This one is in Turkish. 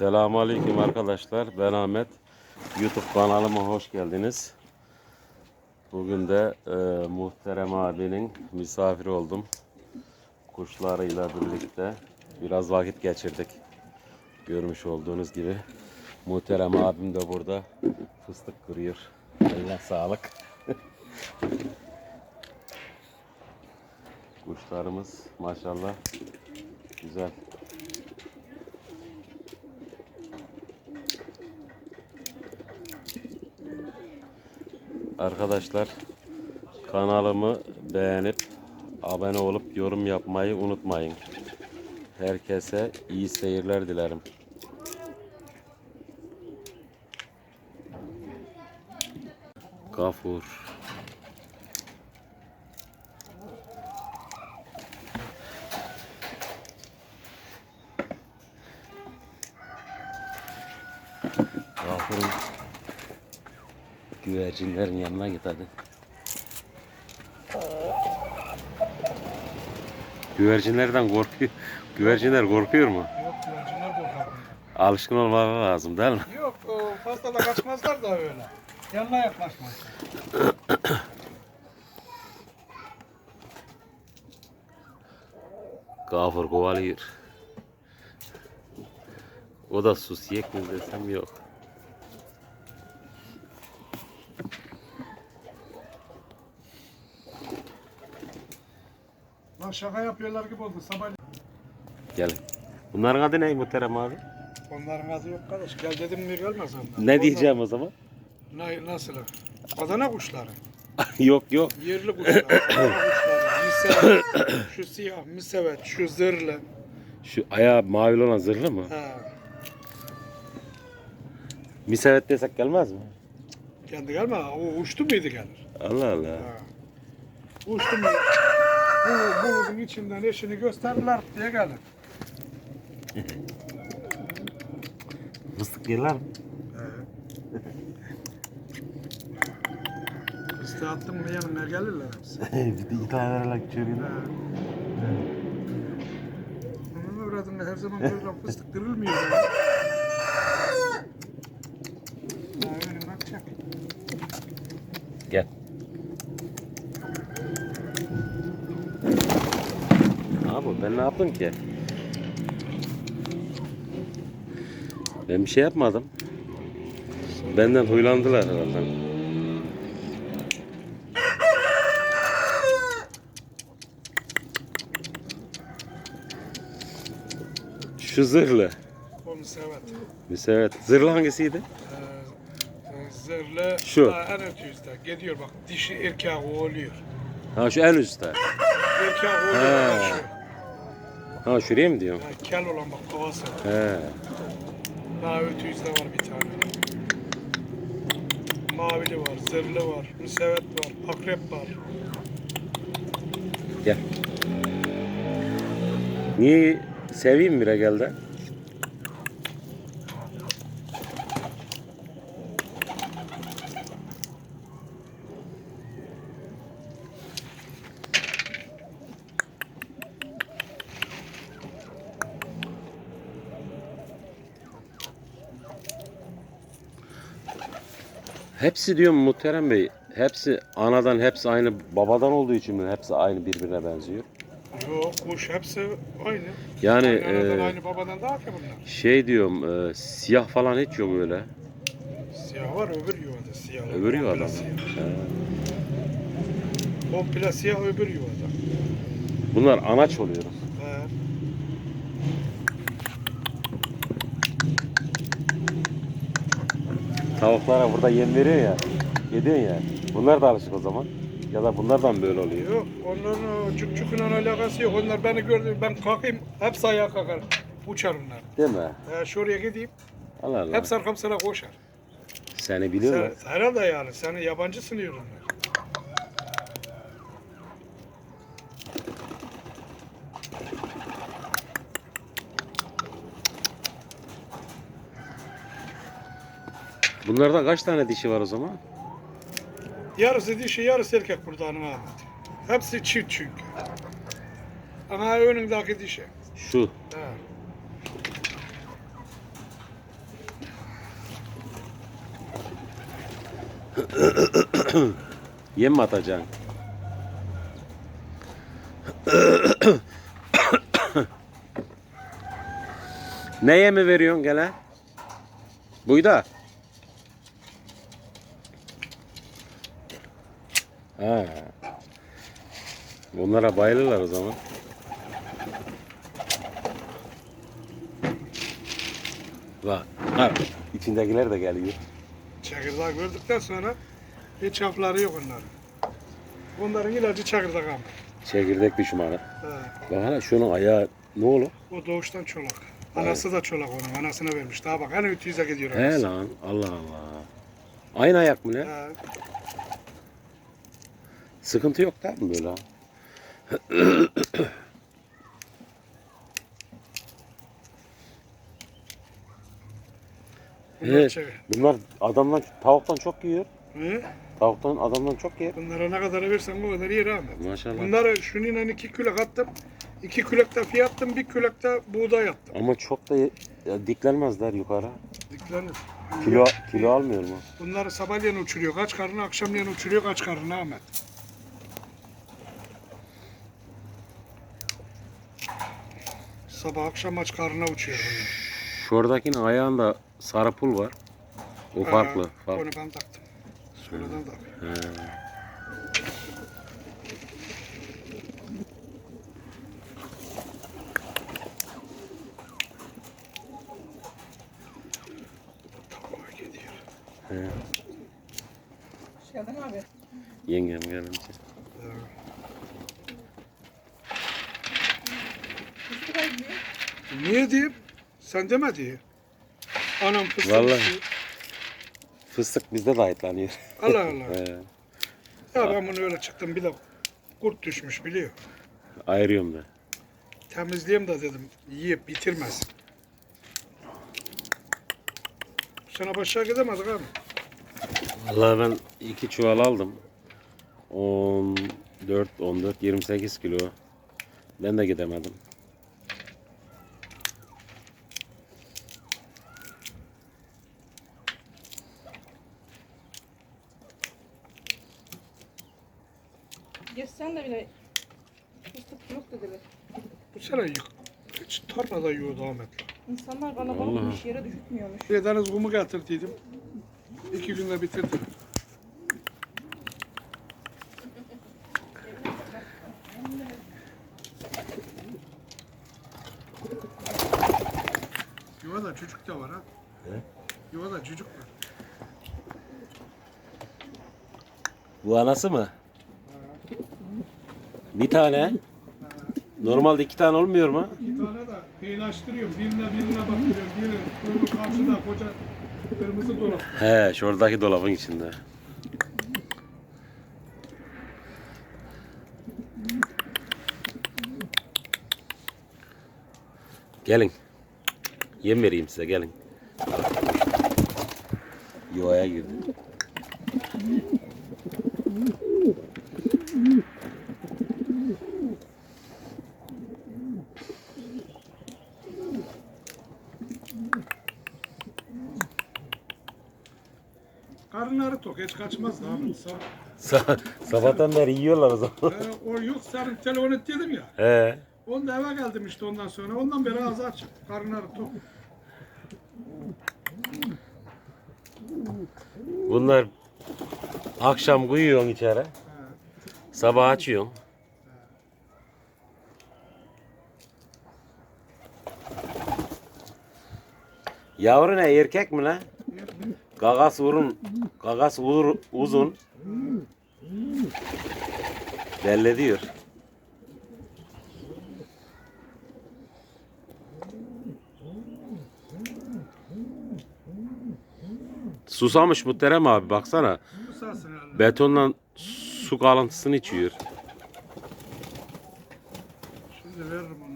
Selamünaleyküm arkadaşlar. Ben Ahmet. YouTube kanalıma hoş geldiniz. Bugün de e, Muhterem abinin misafiri oldum. Kuşlarıyla birlikte biraz vakit geçirdik. Görmüş olduğunuz gibi. Muhterem abim de burada fıstık kırıyor. Eline sağlık. Kuşlarımız maşallah güzel. Arkadaşlar kanalımı beğenip abone olup yorum yapmayı unutmayın. Herkese iyi seyirler dilerim. Gafur. Gafur'un güvercinlerin yanına git hadi. Güvercinlerden korkuyor. Güvercinler korkuyor mu? Yok güvercinler korkar. Alışkın olmaları lazım değil mi? Yok fazla da kaçmazlar da öyle. Yanına yaklaşmaz. Gafur kovalıyor. O da sus yek mi desem yok. Şaka yapıyorlar gibi oldu sabah. Gelin. Bunların adı ne Muhterem abi? Onların adı yok kardeş. Gel dedim mi gelmez onlar. Ne diyeceğim o zaman? Ne, nasıl? Adana kuşları. yok yok. Yerli kuşlar. Adana kuşları. Misevet. Şu siyah misevet. Şu zırhlı. Şu ayağı mavi olan zırhlı mı? Ha. Misevet desek gelmez mi? Kendi gelme. O uçtu muydu gelir. Allah Allah. Ha. Uçtu mu? Bu bulutun içinden eşini gösterirler diye gelir. Fıstık yerler mi? Üstü attım mı yanına gelirler hepsi. bir tane vererek içeriye. Onun uğradığında her zaman böyle fıstık kırılmıyor. ya. Ha. Gel. Ben ne yaptım ki? Ben bir şey yapmadım. Benden huylandılar herhalde. Şu zırhlı. Onu sevet. Müsevet. Zırhlı hangisiydi? Ee, zırhlı Şu. ha, en ötüyüzde. Gidiyor bak dişi erkeği oluyor. Ha şu en üstte. Erkeği oluyor. Ha. Şu. Ha şuraya mı diyorsun? Ha, kel olan bak kafası. He. Daha ötüyüzde var bir tane. Mavili var, zırhlı var, müsevet var, akrep var. Gel. Niye seveyim bire geldi? Hepsi diyorum Muhterem Bey. Hepsi anadan hepsi aynı babadan olduğu için mi hepsi aynı birbirine benziyor? Yok kuş hepsi aynı. Yani aynı anadan e, aynı babadan daha ki bunlar. şey diyorum e, siyah falan hiç yok öyle. Siyah var öbür yuvada siyah. Öbür yuvada mı? Komple siyah öbür yuvada. Bunlar anaç oluyor. He. Tavuklara burada yem veriyor ya. Yediyorsun ya. Bunlar da alışık o zaman. Ya da bunlardan böyle oluyor. Yok onların o cukcukla alakası yok. Onlar beni gördü ben kalkayım hepsi ayağa kalkar. Uçar onlar. Değil mi? He, şuraya gideyim Allah Allah. hepsi arkamsına koşar. Seni biliyorlar. Sen, herhalde yani seni yabancı sınıyor onlar. Bunlardan kaç tane dişi var o zaman? Yarısı dişi, yarısı erkek kurdanım abi. Hepsi çift çünkü. Ama önündeki dişi. Şu. Yem mi atacaksın? ne yemi veriyorsun gene? Buyda. Ha. Bunlara bayılırlar o zaman. Bak. Ha. İçindekiler de geliyor. Çekirdeği gördükten sonra hiç hafları yok onların. Onların ilacı çekirdeği ama. Çekirdek düşmanı. He. Bak hala şunun ayağı ne olur? O doğuştan çolak. Anası da çolak onun. Anasına vermiş. Daha bak en ötüyüze gidiyor. He anası. lan Allah Allah. Aynı ayak mı ne? He. Sıkıntı yok değil mi böyle? Bunlar Evet. Bunlar adamdan tavuktan çok yiyor. He? Tavuktan adamdan çok yer. Bunlara ne kadar versen o kadar yer Ahmet. Maşallah. Bunları şununla iki külek attım. İki külekte fiyattım, bir külekte buğday attım. Ama çok da ya diklenmezler yukarı. Diklenir. Kilo kilo almıyor mu? Bunları sabahleyin uçuruyor. Kaç karnına, akşamleyin uçuruyor. Kaç karnına Ahmet. Sabah akşam aç karnına uçuyor. Şuradakinin ayağında sarı pul var. O farklı. Ha, farklı. Onu ben taktım. Sonradan taktım. He. Tavuğa gidiyor. Yengem gelince. Fıstık ayı mı? Niye diyeyim? Sen deme diye. Anam fıstık. Vallahi. Fıstık bizde de ayıtlanıyor. Allah Allah. He. Ya ben bunu öyle çıktım bir de kurt düşmüş biliyor. Ayırıyorum da. Temizleyeyim de dedim. Yiyip bitirmez. Sana başa gidemedik abi. Vallahi ben iki çuval aldım. 14, 14, 28 kilo. Ben de gidemedim. Fıstık yok dediler. Bu sene yık. Hiç tarlada yiyordu Ahmet'le. İnsanlar bana Vallahi. balık iş yere düşütmüyormuş. Bir deniz kumu getirdiydim. İki günde bitirdim. Yuvada çocuk da var ha. He? Yuvada çocuk var. Bu anası mı? Bir tane. Normalde iki tane olmuyor mu? İki tane de peylaştırıyorum. Birine birine bakıyorum. Biri öbür karşıda koca kırmızı dolap. He, şuradaki dolabın içinde. Gelin. Yem vereyim size gelin. Yuvaya girdi. Hiç kaçmaz da Ahmet. Sağ. Sa- Sabahtan beri yiyorlar o zaman. Ee, o yok senin telefon et dedim ya. He. Onda eve geldim işte ondan sonra. Ondan beri ağzı açık. Karınları tok. Bunlar akşam koyuyorsun içeri. Sabah açıyorsun. Yavru ne erkek mi lan? Gagas urun, gagas ur, uzun. Belli diyor. Susamış muhterem abi baksana. Betondan su kalıntısını içiyor. Şimdi veririm.